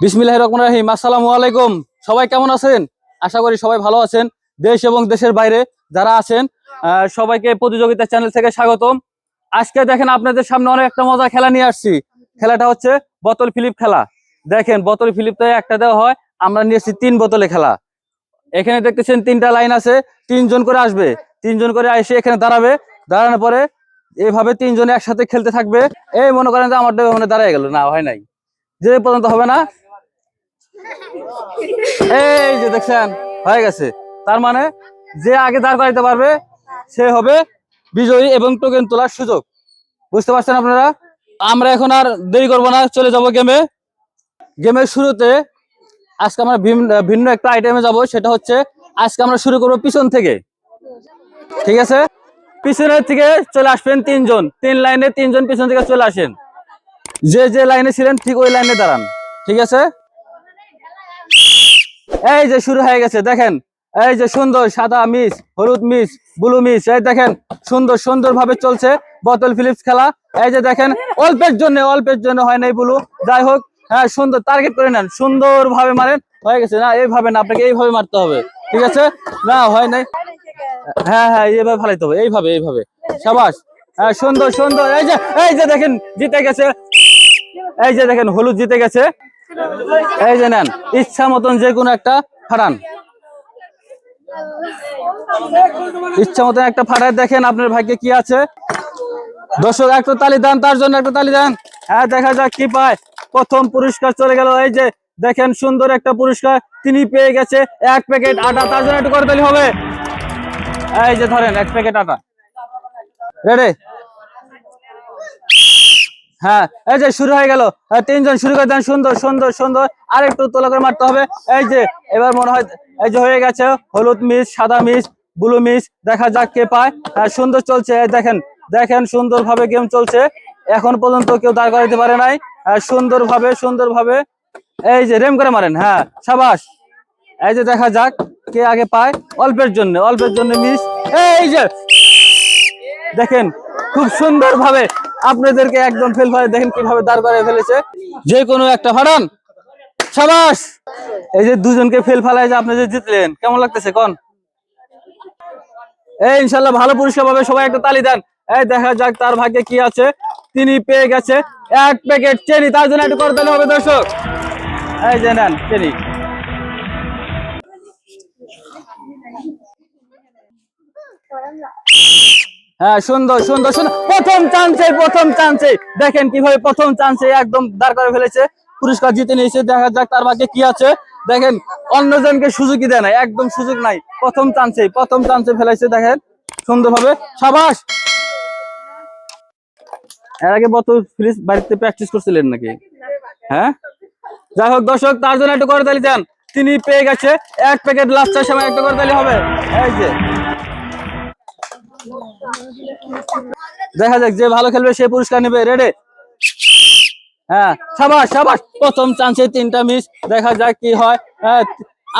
বিসমিল্লাহ রহমান রাহিম। আসসালামু আলাইকুম। সবাই কেমন আছেন? আশা করি সবাই ভালো আছেন। দেশ এবং দেশের বাইরে যারা আছেন সবাইকে প্রতিযোগিতা চ্যানেল থেকে স্বাগতম। আজকে দেখেন আপনাদের সামনে অনেক একটা মজা খেলা নিয়ে আসছি। খেলাটা হচ্ছে বোতল ফিলিপ খেলা। দেখেন, বোতল ফিলিপটা একটা দেওয়া হয়, আমরা নিয়ে নিয়েছি তিন বোতলে খেলা। এখানে দেখতেছেন তিনটা লাইন আছে, তিনজন করে আসবে। তিনজন করে এসে এখানে দাঁড়াবে। দাঁড়ানোর পরে এইভাবে তিনজনে একসাথে খেলতে থাকবে। এই মনে করেন যে আমার মানে দাঁড়ায় গেল। না, হয় নাই। যে পর্যন্ত হবে না এই যে দেখছেন, হয়ে গেছে। তার মানে যে আগে দাঁড় করাইতে পারবে, সে হবে বিজয়ী এবং টোকেন তোলার সুযোগ। বুঝতে পারছেন আপনারা? আমরা এখন আর দেরি করব না, চলে যাব গেমে গেমের শুরুতে আজকে আমরা ভিন্ন- একটা আইটেমে যাব, সেটা হচ্ছে আজকে আমরা শুরু করব পিছন থেকে। ঠিক আছে? পিছনের থেকে চলে আসবেন তিনজন। তিন লাইনে তিনজন পিছন থেকে চলে আসেন। যে যে লাইনে ছিলেন, ঠিক ওই লাইনে দাঁড়ান। ঠিক আছে? এই যে শুরু হয়ে গেছে, দেখেন। এই যে সুন্দর সাদা মিস, হলুদ মিস, ব্লু মিস, এই দেখেন, সুন্দর সুন্দর ভাবে চলছে বোতল ফিলিপস খেলা। এই যে দেখেন, অল্পের জন্য অল্পের জন্য হয় নাই ব্লু। যাই হোক হ্যাঁ সুন্দর টার্গেট করে নেন। সুন্দর ভাবে মারেন, হয়ে গেছে। না, এইভাবে না, আপনাকে এইভাবে মারতে হবে, ঠিক আছে? না, হয় নাই। হ্যাঁ হ্যাঁ এইভাবে ফালাইতে হবে, এইভাবে এইভাবে। সাবাস। হ্যাঁ সুন্দর সুন্দর। এই যে এই যে দেখেন, জিতে গেছে। এই যে দেখেন, হলুদ জিতে গেছে। এই যে নেন, ইচ্ছা মতন যে কোনো একটা ফাটান ইচ্ছা মতন একটা ফাটায় দেখেন আপনার ভাগ্যে কি আছে। দর্শক, একটা তালি দেন, তার জন্য একটা তালি দেন। হ্যাঁ দেখা যাক কি পায়। প্রথম পুরস্কার চলে গেল, এই যে দেখেন সুন্দর একটা পুরস্কার, তিনি পেয়ে গেছে এক প্যাকেট আটা, তার জন্য একটু করে তালি হবে। এই যে ধরেন, এক প্যাকেট আটা। রেডি হ্যাঁ এই যে শুরু হয়ে গেল। হ্যাঁ, তিনজন শুরু করে দেন। সুন্দর সুন্দর সুন্দর। আর একটু তোলা করে মারতে হবে। এই যে এবার মনে হয় এই যে হয়ে গেছে হলুদ মিস সাদা মিস ব্লু মিস। দেখা যাক কে পায়। হ্যাঁ সুন্দর চলছে। দেখেন দেখেন সুন্দর ভাবে গেম চলছে। এখন পর্যন্ত কেউ দাঁড় করাইতে পারে নাই। সুন্দর ভাবে সুন্দর ভাবে এই যে রেম করে মারেন। হ্যাঁ সাবাস। এই যে দেখা যাক কে আগে পায়। অল্পের জন্য অল্পের জন্য মিস। এই যে দেখেন খুব সুন্দর ভাবে আপনাদেরকে একদম ফেল ফারে দেখেন কীভাবে দাঁড় করে ফেলেছে। যে কোনো একটা ফাড়ান সাবাস! এই যে দুজনকে ফেল ফালায় যে আপনি যে জিতলেন, কেমন লাগতেছে কোন? এই ইনশাল্লাহ ভালো পুরস্কার পাবে, সবাই একটা তালি দেন। এই দেখা যাক তার ভাগ্যে কি আছে। তিনি পেয়ে গেছে, এক প্যাকেট চেনি, তার জন্য একটু করে দিলে হবে দর্শক। এই যে নেন, চেনি। হ্যাঁ সুন্দর সুন্দর সুন্দর। প্রথম চান্সে প্রথম চান্সে দেখেন কীভাবে প্রথম চান্সে একদম দাঁড় করে ফেলেছে। পুরস্কার জিতে নিয়েছে, দেখা যাক তার ভাগ্যে কি আছে। দেখেন, অন্যজনকে সুযোগই দেয় না একদম সুযোগ নাই। প্রথম চান্সে প্রথম চান্সে ফেলেছে, দেখেন। সুন্দরভাবে। সাবাস! এর আগে বত ফিলিস বাড়িতে প্র্যাকটিস করছিলেন নাকি? হ্যাঁ? যাই হোক, দর্শক, তার জন্য একটু করে তালি দেন। তিনি পেয়ে গেছে। এক প্যাকেট লাচ্চার সময় একটা করে তালি হবে। এই যে। দেখা যাক যে ভালো খেলবে সে পুরস্কার নেবে। রেডে হ্যাঁ সাবাস সাবাস। প্রথম চান্সে তিনটা মিস দেখা যাক কি হয়। হ্যাঁ,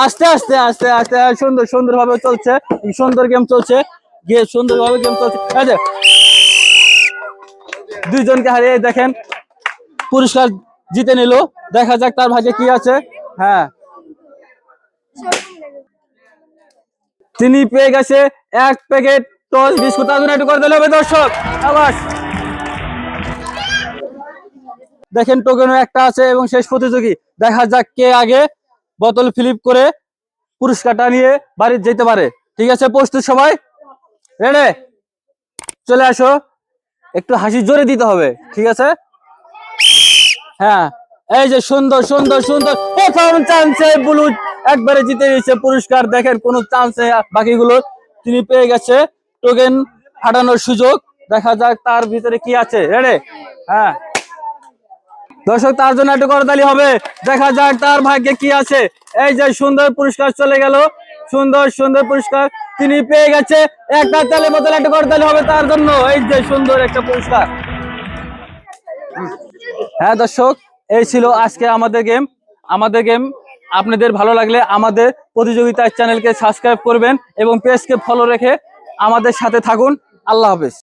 আস্তে আস্তে আস্তে আস্তে হ্যাঁ, সুন্দর সুন্দর ভাবে চলছে। সুন্দর গেম চলছে। গিয়ে সুন্দর ভাবে গেম চলছে দুইজনকে হারিয়ে দেখেন। পুরস্কার জিতে নিল। দেখা যাক তার ভাগ্যে কি আছে। হ্যাঁ। তিনি পেয়ে গেছে এক প্যাকেট টস বিস্কুট একটু করে দিলে হবে দর্শক। দেখেন টোকেনও একটা আছে এবং শেষ প্রতিযোগী। দেখা যাক কে আগে বোতল ফ্লিপ করে পুরস্কারটা নিয়ে বাড়ি যেতে পারে। ঠিক আছে, প্রস্তুত সবাই? রেডে চলে আসো। একটু হাসি জোরে দিতে হবে, ঠিক আছে? হ্যাঁ এই যে সুন্দর সুন্দর সুন্দর। প্রথম চান্সে বুলু একবারে জিতে নিয়েছে পুরস্কার। দেখেন কোন চান্সে বাকিগুলো তিনি পেয়ে গেছে। টোকেন ফাটানোর সুযোগ। দেখা যাক তার ভিতরে কি আছে। রেডে হ্যাঁ। দর্শক, তার জন্য একটু করতালি হবে। দেখা যাক তার ভাগ্যে কি আছে। এই যে সুন্দর পুরস্কার চলে গেল। সুন্দর সুন্দর পুরস্কার তিনি পেয়ে গেছে। একটা তালে বোতল, একটু করতালি হবে তার জন্য। এই যে সুন্দর একটা পুরস্কার। হ্যাঁ দর্শক, এই ছিল আজকে আমাদের গেম। আমাদের গেম আপনাদের ভালো লাগলে আমাদের প্রতিযোগিতার চ্যানেলকে সাবস্ক্রাইব করবেন এবং পেজকে ফলো রেখে আমাদের সাথে থাকুন। আল্লাহ হাফেজ।